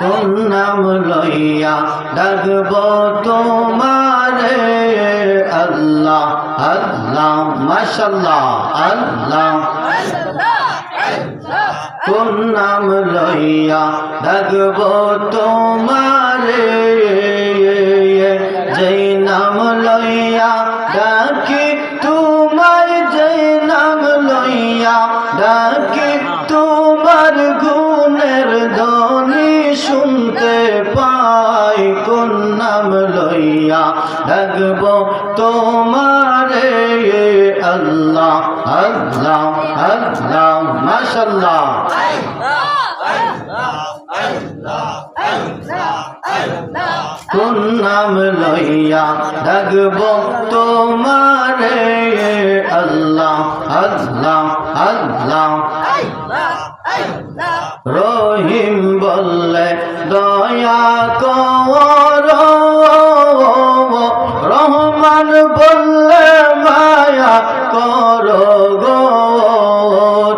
কোন নাম লইয়া ডাকব তোমারে। আল্লাহ আল্লাহ মাশাল্লাহ আল্লাহ। কোন নাম লইয়া ডাকব তোমারে। নাম লইয়া ডাকব তোমারে আল্লাহ আল্লাহ আল্লাহ, মাশাল্লাহ। কোন নাম লইয়া ডাকব তোমারে আল্লাহ আল্লাহ আল্লাহ। রহিম বললে, দয়া কর রহমান বললে মায়া কর গো।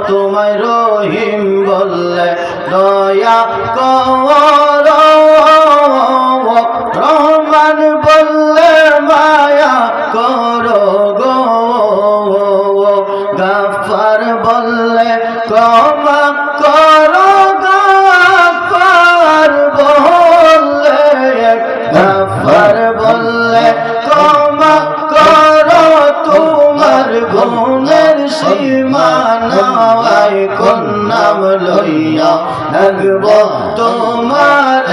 তোমায় রহিম বললে দয়া কর। রহমান বললে মায়া কর গো। গাফার বললে ক্ষমা গুণের সীমানায় কোন নাম লইয়া লাগব তোমার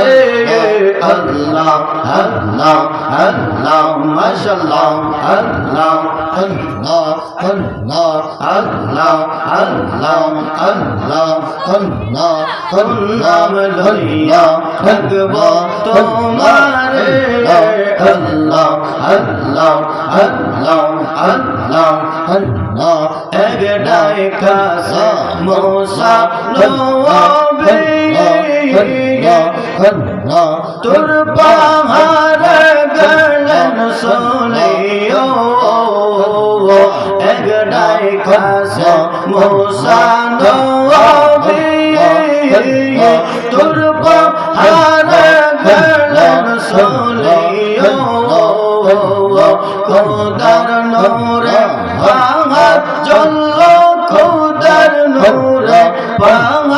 আল্লাহ আল্লাহ আল্লাহ মাশাল্লাহ আল্লাহ আল্লাহ আল্লাহ আল্লাহ আল্লাহ আল্লাহ আল্লাহ নাম লইয়া লাগব তোমার আল্লাহ আল্লাহ আল্লাহ আল্লাহ আল্লাহ এক ডাইকা মোসা তোর পাহাড় গলন সোনিও এক ডাইকা মোসা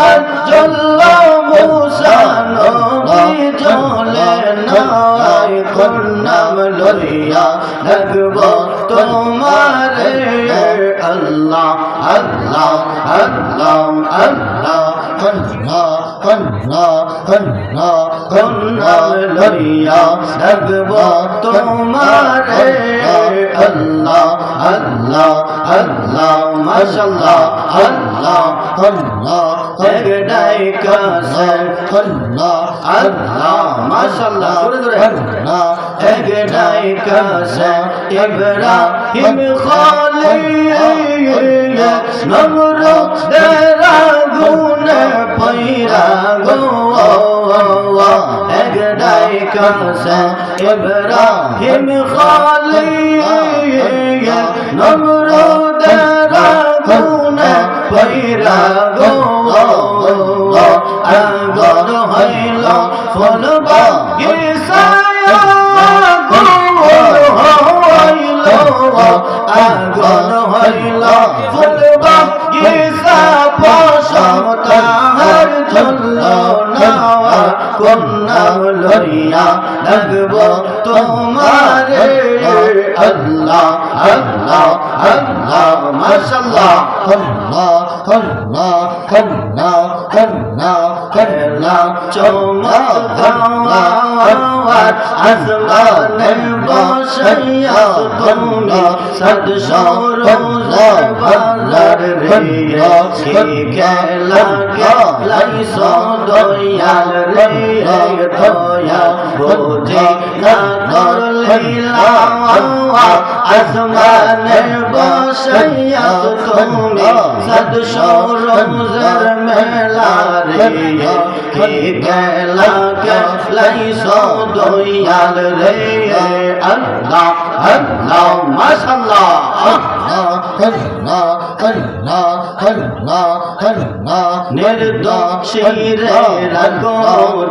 পাহাড় জল্ল মুসা নবী জলে নাই। কোন নাম লইয়া লাগব তোমারে আল্লাহ আল্লাহ আল্লাহ আল্লাহ আল্লাহ আল্লাহ আল্লাহ। নাম লইয়া লাগব তোমারে। আল্লাহ আল্লাহ আল্লাহ মাশাল্লাহ আল্লাহ আল্লাহ, এক ডাইকা আল্লাহ আল্লাহ মাশাল্লাহ আল্লাহ, এক ডাইকা ইব্রাহিম খলিল নমরু দেরা গুনে পৈরা গো। এক ডাইকা ইব্রাহিম খলিল নমরু দেরা গুনে পৈরা গো আগর হইল ফল লইয়া লাগব তোমারে আল্লাহ আল্লাহ আল্লাহ মাশাল্লাহ আল্লাহ আল্লাহ আল্লাহ আল্লাহ আল্লাহ চমৎকার আসমানে বসাইয়া তুমি সদ সরোজে বাজার রে খেলা খেলাই সদয়াল রে দয়া আসমানের বসাইয়া তুমি সদশো রমজার মেলা রে গেলা কেলাই সদয়াল রে আল্লাহ আল্লাহ মাশাআল্লাহ करना करना करना करना निर्दोषी रे रगो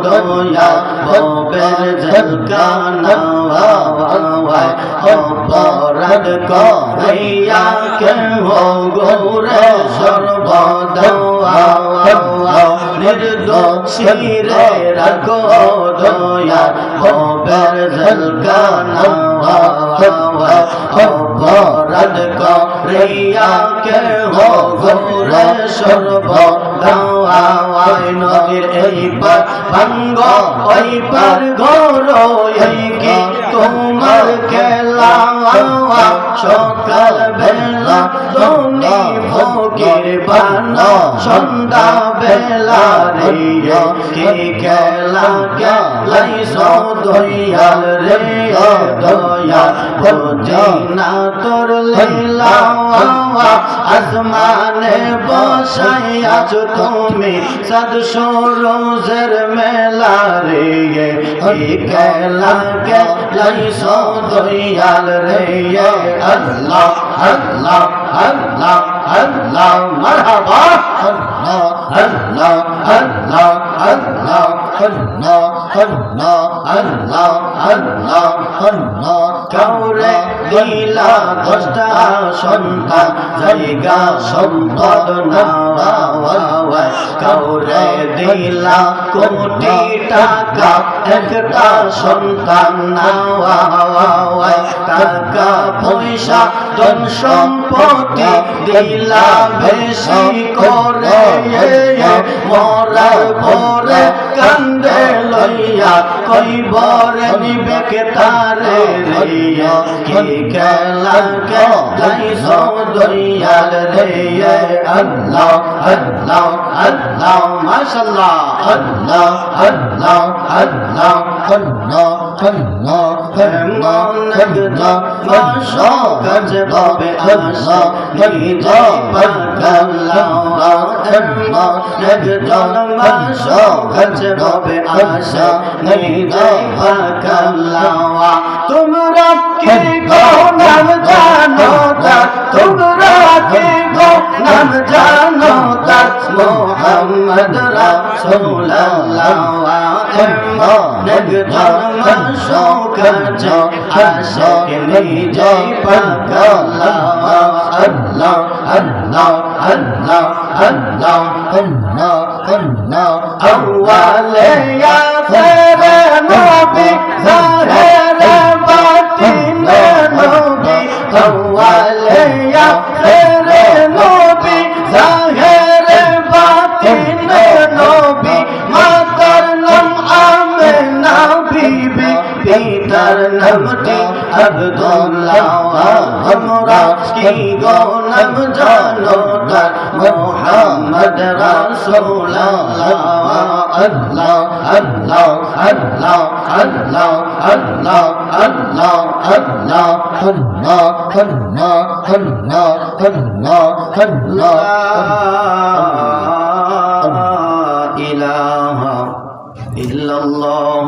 दोया हो बेर जगाना वावाय हो बारद को भैया के हो गोरे सर्वदवा निर्दोषी रे रगो दोया हो बेर जगाना वावाय हो बारद को কে হো সর্ব সর্বদাওয়াই নদীর এই পার ভাঙ্গ ওই পার ঘর এই কি তোমার খেলা? সকাল বেলা তুমি ফকির বানা। সন্ধ্যা বেলা রে কি খেলা খেলাই সদয়াল রে দয়া। বুঝি না তোর লীলা আসমানে বসাই আছো তুমি সদ সরোজের মেলা রে কি খেলা খেলাই সদয়াল রে আল্লাহ আল্লাহ আল্লাহ আল্লাহ মারহাবা আল্লাহ আল্লাহ আল্লাহ আল্লাহ আল্লাহ আল্লাহ আল্লাহ আল্লাহ আল্লাহ কাউরে দিলা দশটা সন্তান জায়গা সম্পদ নাওয়া কাউরে দিলা কোটি টাকা, একটা সন্তান নাওয়া টাকা পয়সা ধন সম্পত্তি দিলা বেশি করে মরার পরে কান্দে লইয়া কইবরে নিবেকে তারে রিয়া কি খেলা খেলাই সদয়াল রে আল্লাহ আল্লাহ আল্লাহ মাশাআল্লাহ আল্লাহ আল্লাহ আল্লাহ আল্লাহ আল্লাহ আল্লাহ মাশা কাজ বাবে আশা নিজে পাকাল্লাহ আল্লাহ একজন মাশা কাজ বাবে আশা পাকাল্লাহ তোমরা কি গো নাম জানো তা তোমরা কি গো নাম জানো তা মোহাম্মদ রাসূলুল্লাহ একজন মাশা কাজ আশা নিজে পাকাল্লাহ আল্লাহ আল্লাহ আল্লাহ আল্লাহ আল্লাহ আল্লাহ আওয়ালে ইয়াসেরে Oh. কি গো নাম জানো তার মোহাম্মদ রাসূলুল্লাহ আল্লাহ আল্লাহ আল্লাহ আল্লাহ আল্লাহ আল্লাহ আল্লাহ আল্লাহ আল্লাহ আল্লাহ আল্লাহ আল্লাহ ইলাহা ইল্লাল্লাহ